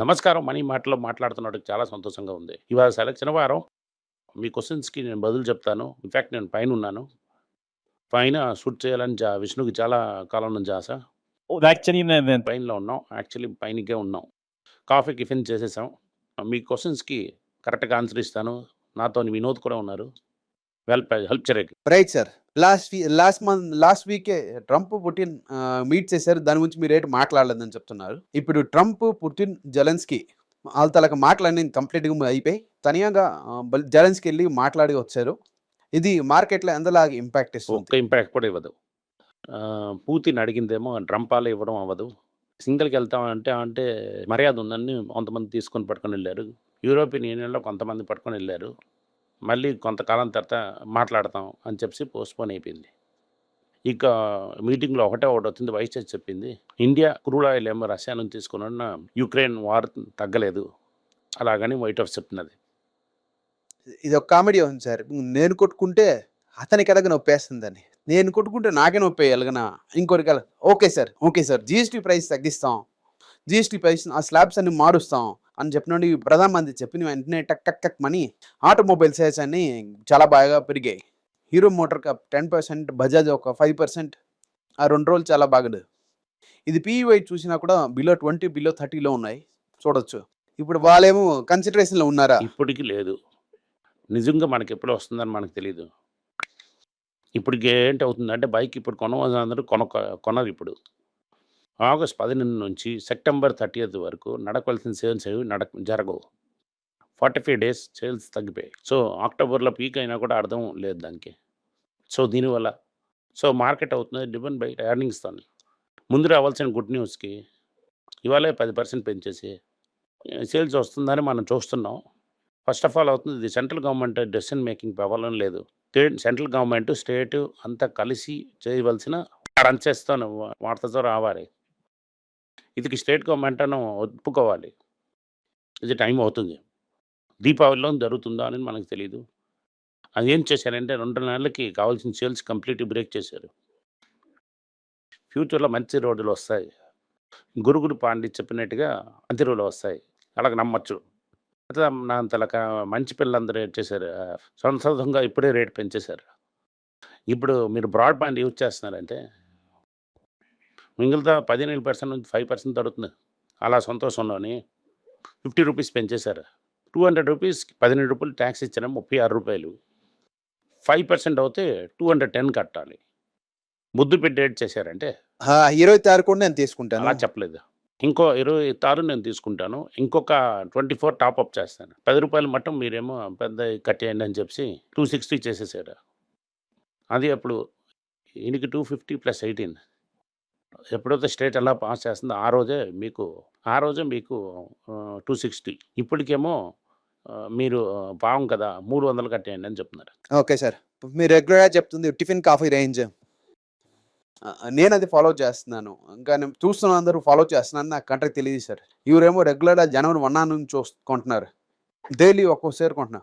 నమస్కారం. మనీ మాటలో మాట్లాడుతున్నట్టు చాలా సంతోషంగా ఉంది. ఇవాళ సెలక్షన్ వారం. మీ క్వశ్చన్స్కి నేను బదులు చెప్తాను. ఇన్ఫ్యాక్ట్ నేను పైన ఉన్నాను. పైన షూట్ చేయాలని జా విష్ణుకి చాలా కాలం నుంచి ఆశ. యాక్చువల్లీ నేను పైనలో ఉన్నాం. యాక్చువల్లీ పైనకే ఉన్నాం. కాఫీ టిఫిన్ చేసేసాం. మీ క్వశ్చన్స్కి కరెక్ట్గా ఆన్సర్ ఇస్తాను. నాతో వినోద్ కూడా ఉన్నారు. హెల్ప్ హెల్ప్ చేయడానికి. Right sir. Last we last month last week Trump Putin meet చేశారు. దాని గురించి మీరు ఏంటి మాట్లాడలేదని చెప్తున్నారు. ఇప్పుడు ట్రంప్ పుటిన్ జలెన్స్కి వాళ్ళ తలక మాటలన్నీ కంప్లీట్గా అయిపోయి తనియాగా జలెన్స్కి వెళ్ళి మాట్లాడి వచ్చారు. ఇది మార్కెట్లో ఎంతలాగా ఇంపాక్ట్ ఇస్తుంది? ఇంపాక్ట్ కూడా ఇవ్వదు. పూతిని అడిగిందేమో డ్రంపాలు ఇవ్వడం అవ్వదు. సింగిల్కి వెళ్తామంటే అంటే మర్యాద ఉందని కొంతమంది తీసుకొని పట్టుకొని వెళ్ళారు. యూరోపియన్ యూనియన్లో కొంతమంది పట్టుకొని వెళ్ళారు. మళ్ళీ కొంతకాలం తర్వాత మాట్లాడతాం అని చెప్పి పోస్ట్పోన్ అయిపోయింది. ఇక మీటింగ్లో ఒకటే ఒకటి వచ్చింది వైస్ చర్చ్ చెప్పింది ఇండియా క్రూడ్ ఆయిల్ ఏమో రష్యా నుంచి తీసుకున్న యుక్రెయిన్ వార్ తగ్గలేదు. అలాగని వైట్ హౌస్ చెప్తున్నది. ఇది ఒక కామెడీ ఉంది సార్. నేను కొట్టుకుంటే అతనికి ఎలాగ నొప్పేస్తుందని నేను కొట్టుకుంటే నాకే నొప్పి ఎలాగనా? ఇంకొకరికి okay sir okay sir. GST price తగ్గిస్తాం. జిఎస్టీ ప్రైస్ ఆ స్లాబ్స్ అన్ని మారుస్తాం. అని చెప్పినప్పుడు ప్రధానమంత్రి చెప్పిన వెంటనే టక్ టక్ టక్ మనీ ఆటోమొబైల్ సేల్స్ అన్ని చాలా బాగా పెరిగాయి. Hero MotoCorp ten percent Bajaj ఒక ఫైవ్ పర్సెంట్ ఆ రెండు రోజులు చాలా బాగడు ఇది పీఈవై చూసినా కూడా బిలో ట్వంటీ బిలో థర్టీలో ఉన్నాయి. చూడొచ్చు. ఇప్పుడు వాళ్ళేమో కన్సిడరేషన్లో ఉన్నారా? ఇప్పటికి లేదు. నిజంగా మనకి ఎప్పుడు వస్తుందని మనకు తెలియదు ఇప్పటికి ఏంటి అవుతుందంటే బైక్ ఇప్పుడు కొనవాళ్ళందరూ అందరూ కొన కొనరు ఇప్పుడు. ఆగస్ట్ పదిహేను నుంచి సెప్టెంబర్ థర్టీయత్ వరకు నడకవలసిన సేల్స్ ఏవి నడక జరగవు. ఫార్టీ ఫైవ్ డేస్ సేల్స్ తగ్గిపోయాయి. సో అక్టోబర్లో పీక్ అయినా కూడా అర్థం లేదు దానికి. సో దీనివల్ల సో మార్కెట్ అవుతుంది. డిపెండ్ బై ఎర్నింగ్స్తో ముందు రావాల్సిన గుడ్ న్యూస్కి ఇవాళే పది పర్సెంట్ పెంచేసి సేల్స్ వస్తుందని మనం చూస్తున్నాం. ఫస్ట్ ఆఫ్ ఆల్ అవుతుంది ఇది సెంట్రల్ గవర్నమెంట్ డెసిషన్ మేకింగ్ పెవ్వాలని లేదు. సెంట్రల్ గవర్నమెంట్ స్టేట్ అంతా కలిసి చేయవలసిన రన్ చేస్తాను వార్తతో రావాలి. ఇది స్టేట్ గవర్నమెంట్ అని ఒప్పుకోవాలి. ఇది టైం అవుతుంది. దీపావళిలో జరుగుతుందా అని మనకు తెలియదు అది ఏం చేశారంటే రెండు నెలలకి కావాల్సిన సేల్స్ కంప్లీట్ బ్రేక్ చేశారు. ఫ్యూచర్లో మంచి రోడ్లు వస్తాయి. గురుగురు పాండి చెప్పినట్టుగా మంచి రోడ్లు వస్తాయి. అలాగ నమ్మచ్చు. అట్లా నా అంతలక మంచి పిల్లలందరూ ఏం చేశారు. ఆ, ఇప్పుడే రేట్ పెంచేశారు. ఇప్పుడు మీరు బ్రాడ్బ్యాండ్ యూజ్ చేస్తున్నారంటే మిగిలిన పదిహేను పర్సెంట్ నుంచి ఫైవ్ పర్సెంట్ తగ్గుతుంది. అలా సంతోషంలోని ఫిఫ్టీ రూపీస్ పెంచేశారు. టూ హండ్రెడ్ రూపీస్ పదిహేను రూపాయలు ట్యాక్స్ ఇచ్చిన ముప్పై ఆరు రూపాయలు. ఫైవ్ పర్సెంట్ అవుతే టూ హండ్రెడ్ టెన్ కట్టాలి. ముద్దు పెట్టి రేట్ చేశారంటే? ఇరవై తారీఖు కూడా నేను తీసుకుంటాను. అలా చెప్పలేదు. ఇంకో ఇరవై తారు నేను తీసుకుంటాను. ఇంకొక ట్వంటీ ఫోర్ టాప్అప్ చేస్తాను. పది రూపాయలు మట్టం మీరేమో పెద్ద కట్టేయండి అని చెప్పి టూ సిక్స్టీ చేసేసారు అది అప్పుడు ఈయనకి టూ ఫిఫ్టీ ప్లస్ ఎయిటీన్. ఎప్పుడైతే స్టేట్ ఎలా పాస్ చేస్తుందో ఆ రోజే మీకు ఆ రోజే మీకు టూ సిక్స్టీ. ఇప్పటికేమో మీరు పావం కదా మూడు వందలు కట్టేయండి అని చెప్తున్నారు. Okay sir. మీరు రెగ్యులర్గా చెప్తుంది టిఫిన్ కాఫీ రేంజ్. నేను అది ఫాలో చేస్తున్నాను. ఇంకా నేను చూస్తున్న అందరూ ఫాలో చేస్తున్నాను నాకు కంట్రీ తెలియదు సార్. ఇవరేమో రెగ్యులర్గా జనవరి వన్ నుంచి చూస్- కొంటున్నారు. డైలీ ఒక్కోసారి కొంటున్నా.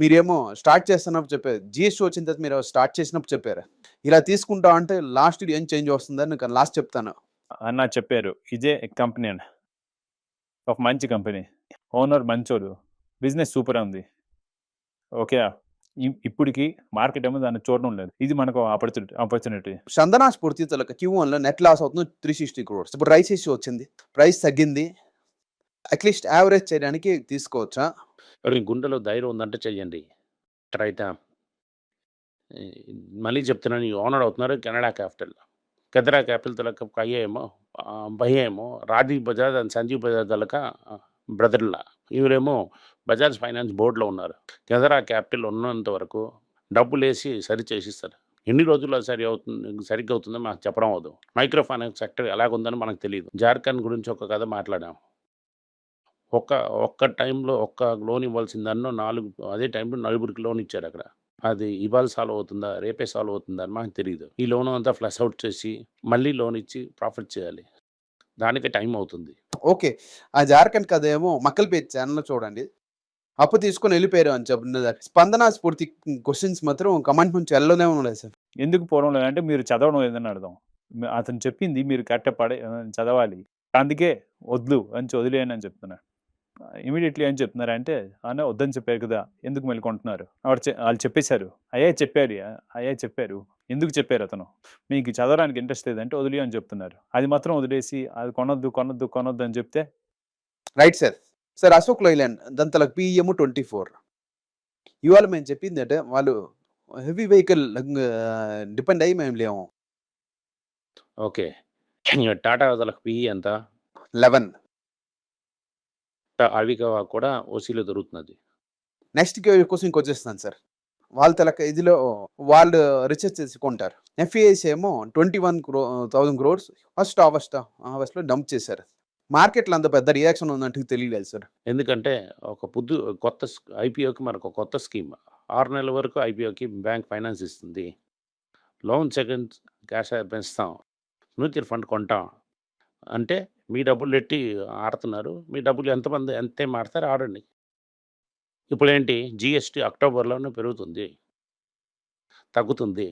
మీరేమో స్టార్ట్ చేస్తున్నప్పుడు చెప్పారు. జిఎస్టీ వచ్చిన తర్వాత మీరు స్టార్ట్ చేసినప్పుడు చెప్పారు. ఇలా తీసుకుంటా అంటే లాస్ట్ ఏం చేంజ్ వస్తుందని నేను లాస్ట్ చెప్తాను. అన్న చెప్పారు. ఇదే కంపెనీ అని ఒక మంచి కంపెనీ. ఓనర్ మంచోడు. బిజినెస్ సూపర్ ఉంది. ఓకే ఇప్పటికి మార్కెట్ ఏమో దాన్ని చూడడం లేదు. ఇది మనకు ఆపర్చునిటీ ఆపర్చునిటీ. చందనా స్ఫూర్తి వన్లో నెట్ లాస్ అవుతుంది. Three sixty crores. ఇప్పుడు రైస్ ఇష్యూ వచ్చింది. ప్రైస్ తగ్గింది. అట్లీస్ట్ యావరేజ్ చేయడానికి తీసుకోవచ్చా? ఎవరికి గుండెలో ధైర్యం ఉందంటే చెయ్యండి. రైటా మళ్ళీ చెప్తున్నాను ఓనర్ అవుతున్నారు కెనడా క్యాపిటల్. కెనడా క్యాపిటల్ తలక అయ్యేమో ఏమో రాజీవ్ బజాజ్ అండ్ సంజీవ్ బజాజ్ తలక బ్రదర్లా. ఇవరేమో బజాజ్ ఫైనాన్స్ బోర్డులో ఉన్నారు. కెనడా క్యాపిటల్ ఉన్నంత వరకు డబ్బులు వేసి సరి చేసిస్తారు. ఎన్ని రోజుల్లో సరి అవుతుంది సరిగ్గా అవుతుందో మాకు చెప్పడం అవదు మైక్రో ఫైనాన్స్ సెక్టర్ ఎలాగుందని మనకు తెలియదు జార్ఖండ్ గురించి ఒక కథ మాట్లాడాము ఒక్క ఒక్క టైంలో ఒక్క లోన్ ఇవ్వాల్సిన దాన్నో నాలుగు అదే టైంలో నలుగురికి లోన్ ఇచ్చారు అక్కడ. అది ఇవాళ సాల్వ్ అవుతుందా రేపే సాల్వ్ అవుతుందా అని మాకు తెలియదు ఈ లోన్ అంతా ఫ్లష్ అవుట్ చేసి మళ్ళీ లోన్ ఇచ్చి ప్రాఫిట్ చేయాలి. దానికి టైం అవుతుంది. ఓకే. ఆ జార్ఖండ్ కథ ఏమో మక్కల్పేట్ ఛానల్లో చూడండి. అప్పు తీసుకొని వెళ్ళిపోయారు అని చెప్పిన స్పందన స్ఫూర్తి క్వశ్చన్స్ మాత్రం కమెంట్ నుంచి వెళ్ళనే ఉండలేదు సార్. ఎందుకు పోవడం లేదంటే మీరు చదవడం లేదని అర్థం. అతను చెప్పింది మీరు కట్టపడే చదవాలి. అందుకే వద్దు అని వదిలేయని అని చెప్తున్నా ఇమీడియట్లీ ఏం చెప్తున్నారంటే అన్న వద్దని చెప్పారు కదా ఎందుకు మళ్ళీ కొంటున్నారు? వాడు చె- వాళ్ళు చెప్పేశారు అయ్యా చెప్పారు అయ్యా చెప్పారు ఎందుకు చెప్పారు అతను? మీకు చదవడానికి ఇంట్రెస్ట్ లేదంటే వదిలి అని చెప్తున్నారు. అది మాత్రం వదిలేసి అది కొనొద్దు కొనొద్దు కొనొద్దు అని చెప్తే right sir sir Ashok Leyland దాని తలకు పిఎం ట్వంటీ ఫోర్ ఇవాళ మేము చెప్పింది అంటే వాళ్ళు హెవీ వెహికల్ డిపెండ్ అయ్యి మేము లేము. ఓకే. టాటా వాళ్ళకి పిఈ ఎంత? లెవెన్ అవిగా కూడా ఓసీలో దొరుకుతున్నది. నెక్స్ట్ కోసం ఇంకొచ్చేస్తాను సార్. వాళ్ళ తలక ఇదిలో వాళ్ళు రీసెర్చ్ చేసి కొంటారు. ఎఫ్ఐఎస్ ఏమో twenty one crore thousand crores first August ఆగస్ట్లో డంప్ చేశారు. మార్కెట్లో అంత పెద్ద రియాక్షన్ ఉందంటే తెలియలేదు సార్. ఎందుకంటే ఒక పొద్దు కొత్త ఐపీఓకి మనకు కొత్త స్కీమ్. ఆరు నెలల వరకు ఐపీఓకి బ్యాంక్ ఫైనాన్స్ ఇస్తుంది. లోన్ సెకండ్ క్యాష్ పెంచుతాం మ్యూచువల్ ఫండ్ కొంటాం. అంటే మీ డబ్బులు పెట్టి ఆడుతున్నారు. మీ డబ్బులు ఎంతమంది ఎంతే ఆడతారు ఆడండి. ఇప్పుడు ఏంటి జిఎస్టీ అక్టోబర్లోనే పెరుగుతుంది. తగ్గుతుంది.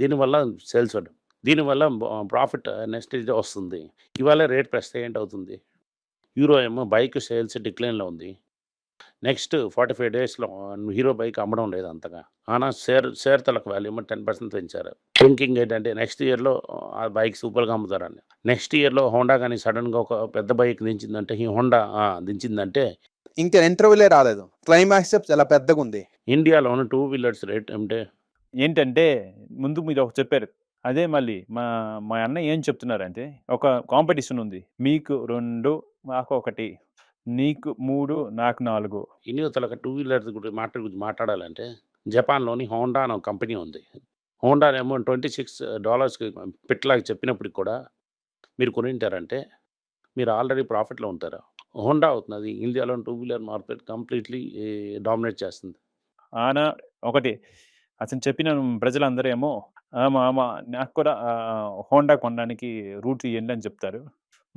దీనివల్ల సేల్స్ దీనివల్ల ప్రాఫిట్ నెక్స్ట్ ఇది వస్తుంది. ఇవాళ రేట్ పెస్తే ఏంటి అవుతుంది హీరో ఏమో బైక్ సేల్స్ డిక్లైన్లో ఉంది. నెక్స్ట్ ఫార్టీ ఫైవ్ డేస్లో హీరో బైక్ అమ్మడం లేదు అంతగా. ఆనా షేర్ షేర్ తలకు వాల్యూ టెన్ పర్సెంట్ పెంచారు. థింకింగ్ ఏంటంటే నెక్స్ట్ ఇయర్లో ఆ బైక్ సూపర్గా అమ్ముతారని నెక్స్ట్ ఇయర్లో హోండా కానీ సడన్గా ఒక పెద్ద బైక్ దించిందంటే ఈ హోండా దించిందంటే ఇంకా ఇంటర్వ్యూలే రాలేదు. క్లైమాక్స్ చాలా పెద్దగా ఉంది ఇండియాలోని టూ వీలర్స్ రేట్ అంటే ఏంటంటే ముందు మీరు ఒక చెప్పారు. అదే మళ్ళీ మా మా అన్న ఏం చెప్తున్నారంటే ఒక కాంపిటీషన్ ఉంది. మీకు రెండు మాకు ఒకటి. నీకు మూడు నాకు నాలుగు. ఇండియా తలక టూ వీలర్స్ గురించి మాట గురించి మాట్లాడాలంటే జపాన్లోని హోండా అనే ఒక కంపెనీ ఉంది. హోండా ఏమో ట్వంటీ సిక్స్ డాలర్స్కి పెట్టలాగా చెప్పినప్పటికి కూడా మీరు కొనింటారంటే మీరు ఆల్రెడీ ప్రాఫిట్లో ఉంటారు. హోండా అవుతున్నది ఇండియాలో two wheeler market completely dominate చేస్తుంది. ఆన ఒకటి. అతను చెప్పిన ప్రజలందరూ ఏమో ఆమా ఆమా నాకు కూడా హోండా కొనడానికి రూట్ ఇవ్వండి అని చెప్తారు.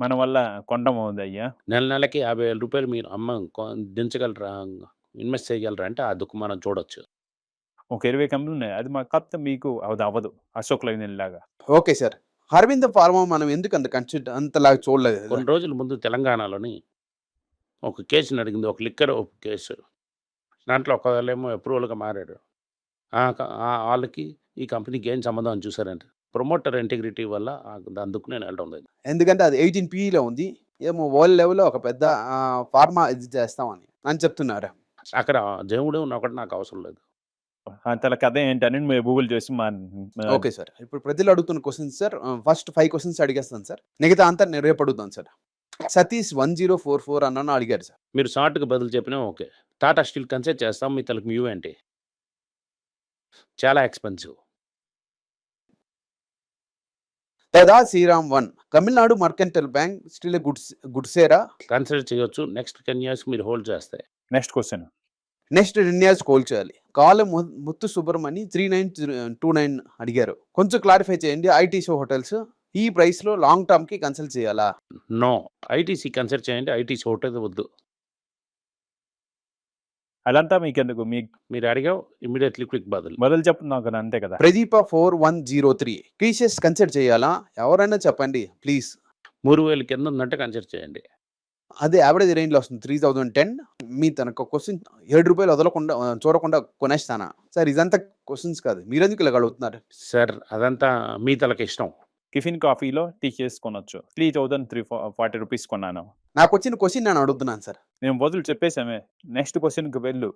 మన వల్ల కొండం అవుతుంది అయ్యా. నెల నెలకి యాభై వేల రూపాయలు మీరు అమ్మ కొ- దించగలరా? ఇన్వెస్ట్ చేయగలరా అంటే ఆ దుఃఖం మనం చూడొచ్చు. ఒక ఇరవై కంపెనీలు ఉన్నాయి. అది మా కాకపోతే మీకు అది అవ్వదు. అశోక్ లైన్ లాగా ఓకే సార్. అరవింద ఫార్మా మనం ఎందుకు అంత కన్సిడర్ అంతలాగా చూడలేదు కొన్ని రోజుల ముందు తెలంగాణలోని ఒక కేసు నడిగింది ఒక లిక్కర్ ఒక కేసు. దాంట్లో ఒకవేళేమో అప్రూవల్గా మారాడు ఆ క- ఆ వాళ్ళకి ఈ కంపెనీకి ఏం సంబంధం అని చూసారంటే. ప్రమోటర్ ఇంటిగ్రిటీ వల్ల అందుకు నేను వెళ్ళడం లేదు. ఎందుకంటే అది ఎయిటీన్ పీలో ఉంది. ఏమో వరల్డ్ లెవెల్లో ఒక పెద్ద ఫార్మా ఇది చేస్తామని అని చెప్తున్నారు. అక్కడ దేవుడు ఒకటి నాకు అవసరం లేదు. తల కథ ఏంటని మీరు గూగుల్ చేసి మా మా- ఓకే సార్. ఇప్పుడు ప్రజలు అడుగుతున్న questions sir first five questions అడిగేస్తాను sir. మిగతా అంతా నేను రేపు అడుగుతాను sir. Satish one zero four four అన్న అడిగారు సార్. మీరు షార్ట్కి బదులు చెప్పినా ఓకే. టాటా స్టీల్ కన్సెట్ చేస్తాం మీ తలకు మ్యూ ఏంటి? చాలా ఎక్స్పెన్సివ్. తదా Sriram one. Tamil Nadu mercantile bank still goods గుడ్సేరా consider చేయొచ్చు. నెక్స్ట్ టెన్ ఇయర్స్ మీరు హోల్డ్ చేస్తే. Next question next ten years coal చేయాలి. Kala Muthu Subramani three nine two nine అడిగారు. కొంచెం క్లారిఫై చేయండి. ఐటీ షో హోటల్స్ ఈ ప్రైస్లో లాంగ్ టర్మ్కి కన్సల్ట్ చేయాలా? నో ఐటీసీ కన్సిడర్ చేయండి. ఐటీసీ హోటల్ వద్దు. అదంతా మీకు ఎందుకు మీ మీరు అడిగావు ఇమీడియట్లీ క్విక్ బదులు. మొదలు చెప్పు నాకు అది అంతే కదా. Pradeepa four one zero three. TCS consider చేయాలా? ఎవరైనా చెప్పండి ప్లీజ్. మూడు వేలు కింద ఉందంటే కన్సిడర్ చేయండి. అదే యావరేజ్ రేంజ్లో వస్తుంది. Three thousand ten. మీ తనకు క్వశ్చన్ ఏడు రూపాయలు వదలకుండా చూడకుండా కొనేస్తానా? సార్ ఇదంతా క్వశ్చన్స్ కాదు. మీరెందుకు ఇలా అడుగుతున్నారు? సార్ అదంతా మీ తలకి ఇష్టం. టిఫిన్ కాఫీలో టీకేస్ కొనొచ్చు three thousand three forty rupees కొన్నాను. నాకు వచ్చిన క్వశ్చన్ నేను అడుగుతున్నాను సార్. నేను వదులు చెప్పేసామే నెక్స్ట్ క్వశ్చన్కి వెళ్ళు.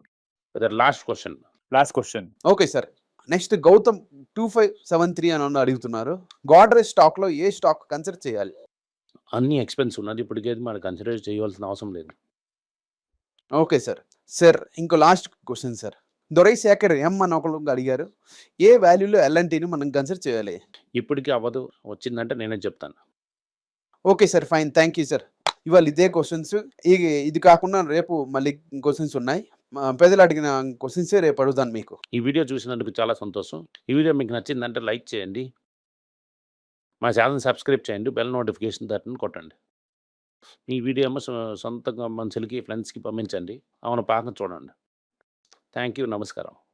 Last question. Last question. Okay sir. Next Gautam two five seven three అని అడుగుతున్నారు. గోడ్రేజ్ స్టాక్లో ఏ స్టాక్ కన్సిడర్ చేయాలి? అన్ని ఎక్స్పెన్స్ ఉన్నది. ఇప్పటికేది మనకు కన్సిడర్ చేయవలసిన అవసరం లేదు. Okay sir. సార్ ఇంకో last question sir. Dorai Sekhar M అని ఒకరు అడిగారు. ఏ వాల్యూలో ఎల్ఎన్టీని మనం కన్సిడర్ చేయాలి? ఇప్పటికీ అవ్వదు. వచ్చిందంటే నేనే చెప్తాను. Okay sir fine. Thank you sir. ఇవాళ ఇదే క్వశ్చన్స్. ఇది కాకుండా రేపు మళ్ళీ క్వశ్చన్స్ ఉన్నాయి. మా పెద్దలు అడిగిన క్వశ్చన్సే రేపు అడుగుతాను మీకు. ఈ వీడియో చూసినందుకు చాలా సంతోషం. ఈ వీడియో మీకు నచ్చిందంటే లైక్ చేయండి. మా ఛానల్ సబ్స్క్రైబ్ చేయండి. బెల్ నోటిఫికేషన్ బటన్ కొట్టండి. ఈ వీడియో ఏమో సొంతంగా మనుషులకి ఫ్రెండ్స్కి పంపించండి. అవును పాకం చూడండి. థ్యాంక్ యూ నమస్కారం.